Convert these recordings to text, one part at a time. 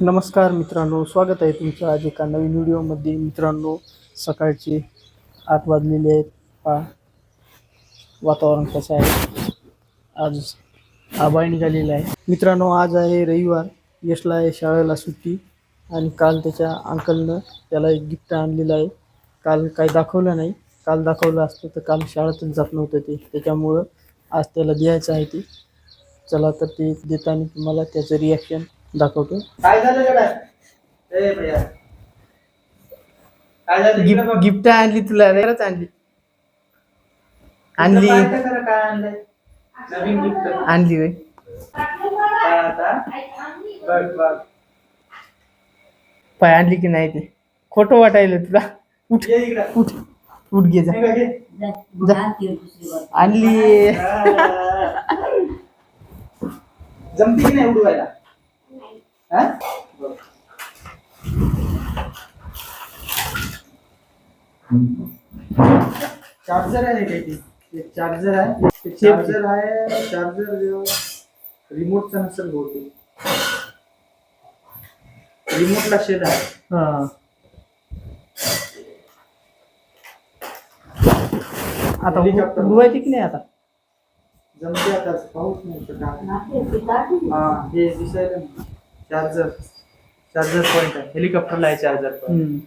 नमस्कार मित्रांनो स्वागत आहे तुमचं आज एका नवीन व्हिडिओमध्ये. मित्रांनो सकाळचे आठ वाजलेले आहेत. पा वातावरण कसं आहे. आज आबाळ निघालेलं आहे. मित्रांनो आज आहे रविवार. यशला आहे शाळेला सुट्टी आणि काल त्याच्या अंकलनं त्याला एक गिफ्ट आणलेलं आहे. काल काही दाखवलं नाही. काल दाखवलं असतं तर काल शाळेतच जात नव्हतं ते. त्याच्यामुळं आज त्याला द्यायचं आहे ते. चला तर ते देताना तुम्हाला त्याचं रिॲक्शन दाखवतो. काय झालं गड्या? ए भैया. काय झालं? इकडे गिफ्ट बघ. गिफ्ट आणली तुला खरंच आणली. आणली. काय काय करा, काय आणलंय. नवीन गिफ्ट. आणली होय. काय आता? बघ बघ. पाय आणली की नाही ते. खोटं वाटायलं तुला. उठ. ये इकडं. उठ. उठ घे. जा. हे बघ, हे. आणली. जमती की नाही उडवायला? हा? बघ. चार्जर आहे काही ते चार्जर आहे ते चार्जर आहे चार्जर रिमोटचा नसेल बहुतेक रिमोटला शेड आहे हा आता Helicopter. उडवायची की नाही आता जमते आता पाऊस नाही तर काय. हा हे दिसायला चार्जर. चार्जर पॉइंट आहे. हेलिकॉप्टरला आहे चार्जर पॉइंट हम्म.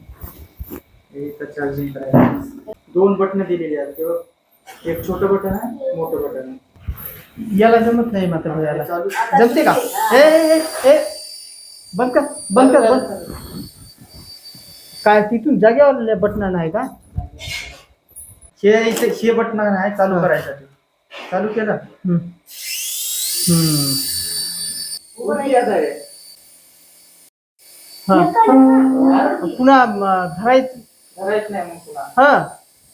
हे इथं चार्जिंग करायला दोन बटन दिलेली आहेत. तेव्हा एक छोटं बटन आहे मोठं बटन आहे. याला जमत नाही मात्र याला चालू जमते का? ए, ए बंद कर बंद कर बंद काय तिथून जागेवर बटन नाही का? हे इथे हे बटन आहे चालू हा. करायसाठी. चालू केलं? हम्म. हम्म. हा. पुन्हा धरायचं. करायचं नाही मग पुन्हा. हा.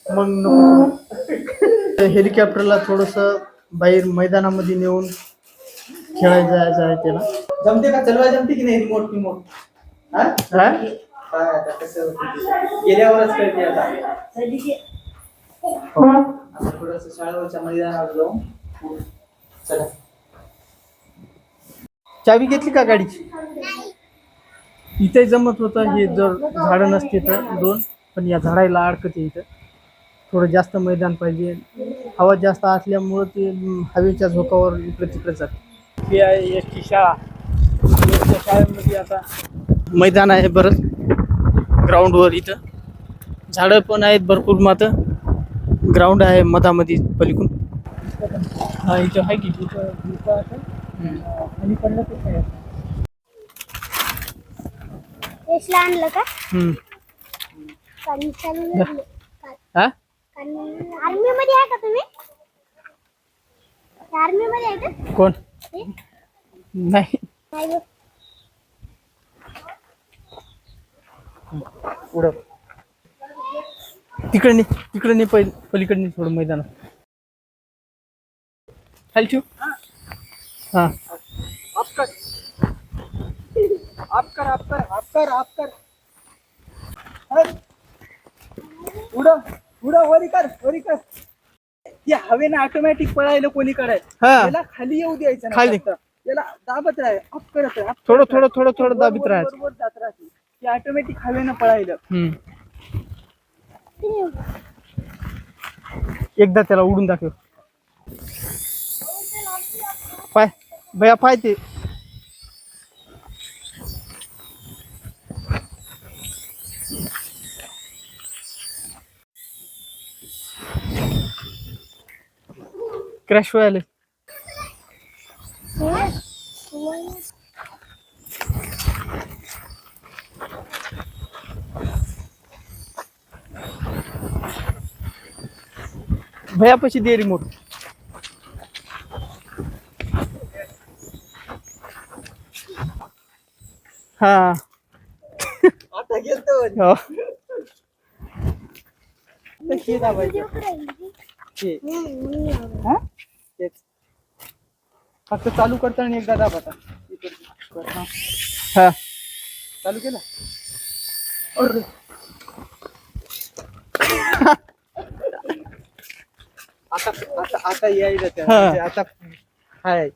मग नको. हेलिकॉप्टरला थोडस बाहेर मैदानामध्ये नेऊन खेळायला जायचं आहे त्याला जमते का? चलवाय जमते की नाही? Remote remote. हा? हा? काय आता कसं होतं ते? गेल्यावरच कळते आता. आता थोडस शाळेवरच्या मैदानावर जाऊन. चला. चावी घेतली का गाडीची? इथे जमत होतं हे जर झाडं नसते तर दोन पण या झाडाला अडकते इथं. थोडं जास्त मैदान पाहिजे. हवा जास्त असल्यामुळं ते हवेच्या झोकावर इकडे तिकडे जाते. ही आहे एस टी शाळा शाळेमध्ये आता मैदान आहे बरंच ग्राउंडवर इथं. झाडं पण आहेत भरपूर मात्र. ग्राउंड आहे मधामध्ये पलीकडून. हा इथं आहे की आणि यशला आणलं का? हा? आर्मी मध्ये आहे का तुम्ही? आर्मी मध्ये आहे का? कोण? नाही. उडव. तिकडे नाही तिकडे नाही पहिले पलीकडे नाही थोडं मैदान ठेव हा. आप कर आप कर आप कर आप कर हट. उडव उडव वरी कर वरी कर ते हवेनं ऑटोमॅटिक पळायला कोणी करायचं हा त्याला खाली येऊ द्यायचं नाही खाली. फक्त. त्याला दाबत राह अप करत राह थोडं. थोडं थोडं थोडं दाबीत राहायचं बरोबर जात राहते ते ऑटोमॅटिक हवेनं पळायलं हम्म. एकदा त्याला उडून दाखव पाय बया पाय ते क्रॅश व्हायला भयापाशी दे रिमोट हा. आता गेलतो. तेच. फक्त चालू करताना एकदा दाब आता इकडे. हा. चालू केलं अरे. आता आता आता यायला त्या हा. म्हणजे आता हाय.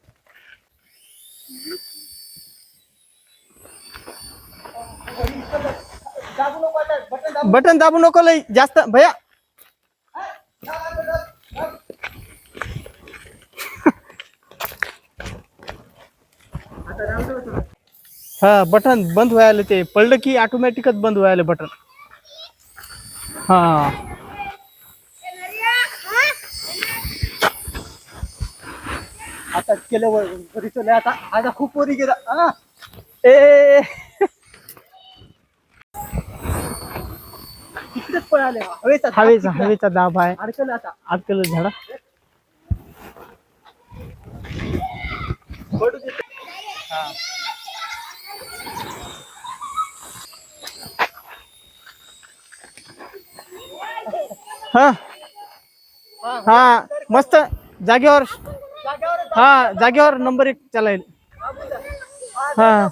बटन दाबू. बटन दाबू नको लई जास्त भैया आता राहू दे थोडं. हा बटन बंद व्हायला ते. पडलं की ऑटोमॅटिकच बंद व्हायला बटन. हा. आता केलं चले आता आता खूप वरी गेला. हा ए. तिकडेच पळाले. हवेचा हवेचा. हवेचा दाब आहे. अडकलं आता. अडकलं झाडा. पडू दे हा. हा. मस्त. जागेवर. हा जागेवर नंबर एक चालेल हा.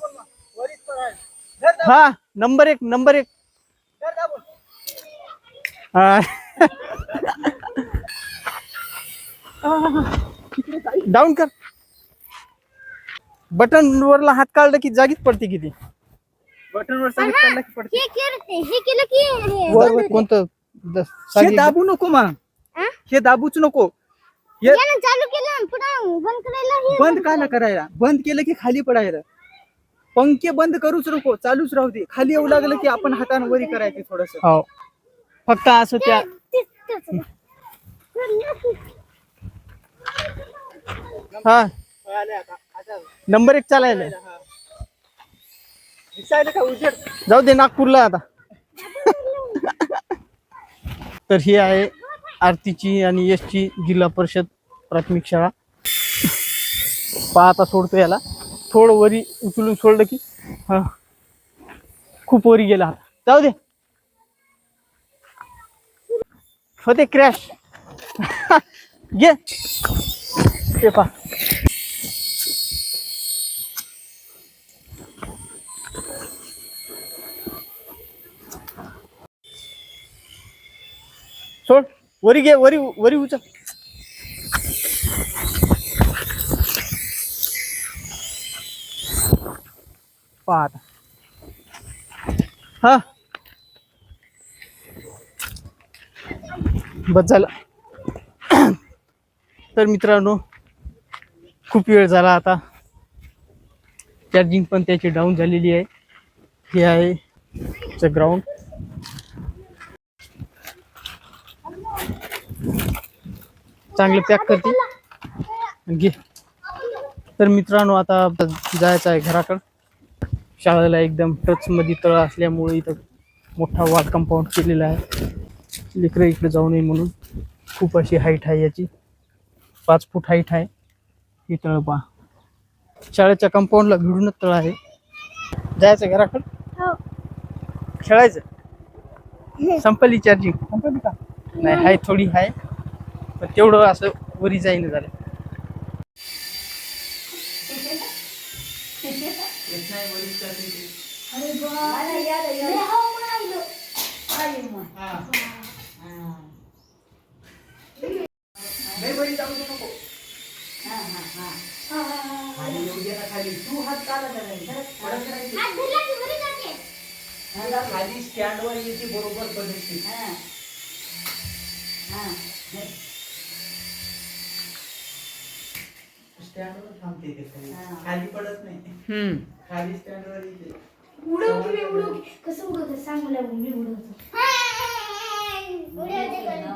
हा नंबर एक नंबर एक. हा. डाऊन कर. बटन वरला हात काढला की जागीच पडते किती? बटनवर सांगित चालला की पडते. हे केलं हे केलं की हे वर वर कोणतं? द- हे सांगितलं? दाबू नको मग हा? हे दाबूच नको. हे यानं चालू केलं पुन्हा बंद करायला हे बंद का ना करायला? बंद केलं की खाली पडायला. पंखे बंद करूच नको चालूच राहू दे. खाली येऊ लागलं की आपण हाताने वरी करायची थोडस. हो. फक्त असं त्या ते- ते- हा. नंबर एक चालायला जाऊ दे नागपूरला आता. तर ही आहे आरतीची आणि यशची जिल्हा परिषद प्राथमिक शाळा. पाहता सोडतो याला. थोडं वरी उचलून सोडलं की हा. खूप वरी गेला आता जाऊ दे. होते क्रॅश. घे. ते पा सोड. वरी घे वरी वरी उचल. पाहत. हा. बस झालं. तर मित्रांनो खूप वेळ झाला आता. चार्जिंग पण त्याची डाऊन झालेली आहे. हे आहे ग्राउंड चांगलं पॅक करते. घे. तर मित्रांनो आता जायचं आहे घराकडं. शाळेला एकदम टचमध्ये तळ असल्यामुळे इथं मोठा वाट कंपाऊंड केलेला आहे. लेकरं इकडे जाऊ नये म्हणून. खूप अशी हाईट आहे याची. पाच फूट हाईट आहे. ही तळ पहा. शाळेच्या कंपाऊंडला भिडूनच तळ आहे. जायचं घराकडं? हो. खेळायचं? संपली चार्जिंग संपली का? नाही हाय थोडी हाय. तेवढं असं वरी जाईन झालं. खाली स्टँडवर येते बरोबर पद्धती हा. हा हात काला पडत नाही हात धरला की वरी जाते. तुला खाली स्टँड वर येते बरोबर पडते स्टँड वर थांबते ते खाली खाली पडत नाही. खाली स्टँड वर येते उडव की मी उडव की. कसं उडवतं? सांग मला मी उडवतो. हाय. उडी होते घरी.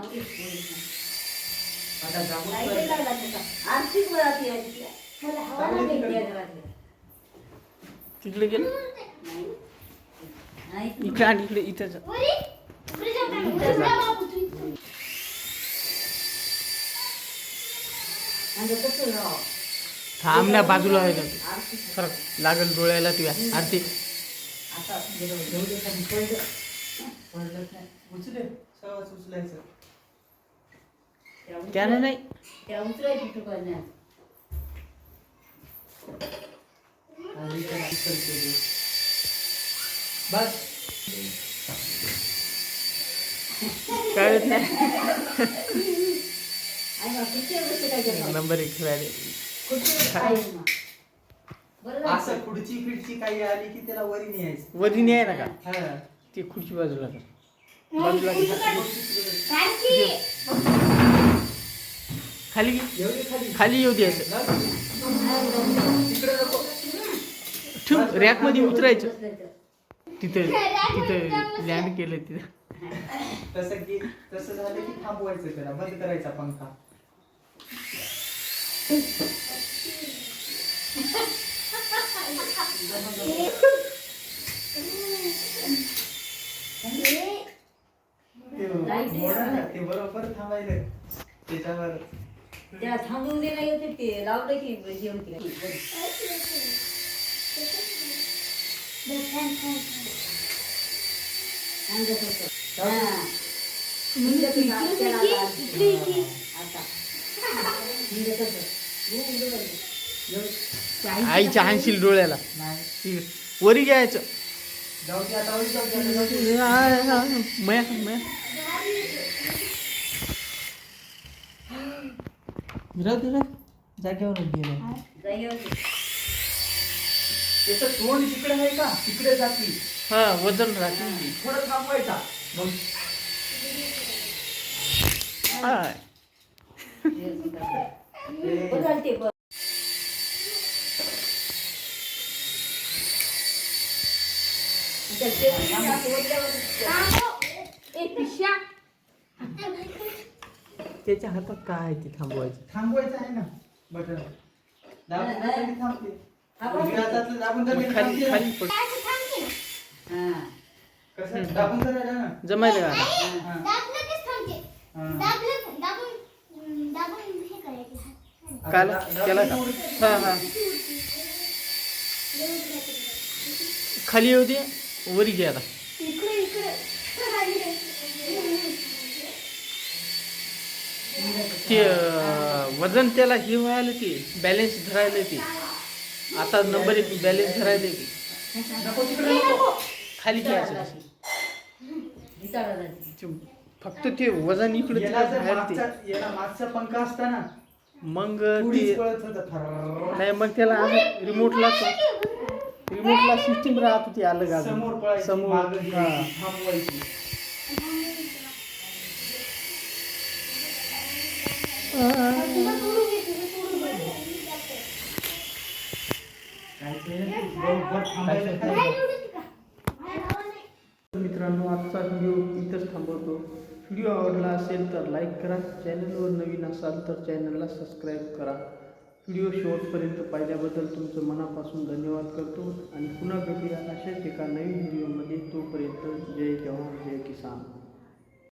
आता जाऊन नाही पड. लागला त्याचा आर्थिक वरात यायची मला हवा जाऊ दे लागली तिकडे. या घरातल्या. तिकडे गेलं? नाही. इकडे आणि इकडे इथं जाऊ का? तू इथून. आणि कसं राव? थांबण्या बाजूला आहे फरक लागल डोळ्याला तुया. आरती. त्यानं नाही. बस. कळत नाही? नंबर एक खेळायला असं खुडची फिडची काही आली की त्याला वरी न्यायचं. वरी नाही ना का? हा. ते खुर्ची बाजूला कर. बाजूला कर. खालची. खाली येऊ दे खाली. खाली येऊ द्यायचं जा. तिकडे नको. ठेव रॅकमध्ये उतरायचं. तिथं तिथं लँड केलं तिथं. तसं की तसं झालं की थांबवायचं त्याला. बंद करायचा पंखा. बरोबर थांबायला त्याच्यावर त्या थांबून दिला होते ते लावलं की हे होती सांगत होतं. हा. निघत होतं आपल्याला आता. आता. निघत होतं. हो, बरोबर. आईच्या हानशील डोळ्याला वरी घ्यायचं. मया मया. जागेवर गेलं. त्याचं तोंड तिकडे आहे का तिकडे जाती हा वजन राहते ती. थोडं थांबवायचा मग हा. त्याच्या हातात काय आहे ते थांबवायचं थांबवायचं आहे ना बटन दाबून थांबते. उजव्या हातातलं खाली थांबते. खाली पड असं थांबते ना. हा. कसं दाबून धरायला ना जमायला का हा. दाबलं कीच थांबते. हा. दाबलं दाबून हम्म, दाबून हे करायचं हात. काल केला का? हा हा. खाली येऊ दे वरी घ्या आता. ते वजन त्याला हे व्हायला ते बॅलेन्स धरायला ते आता नंबर एक बॅलेन्स धरायला ते खाली घ्यायचं फक्त ते वजन इकडे बाहेर ते. मागचा पंखा असता ना मग ते नाही मग त्याला रिमोटला रिमोटला सिस्टीम राहत होती अलग अजून. समोर समोर थांबवायची मित्रांनो आजचा व्हिडिओ इथंच थांबवतो व्हिडिओ आवडला असेल तर लाईक करा. चॅनलवर नवीन असाल तर चॅनलला सबस्क्राईब करा. व्हिडिओ शेवटपर्यंत पाहिल्याबद्दल तुमचं मनापासून धन्यवाद करतो आणि पुन्हा भेटूया अशाच एका नवीन व्हिडिओमध्ये. तोपर्यंत जय जवान जय किसान.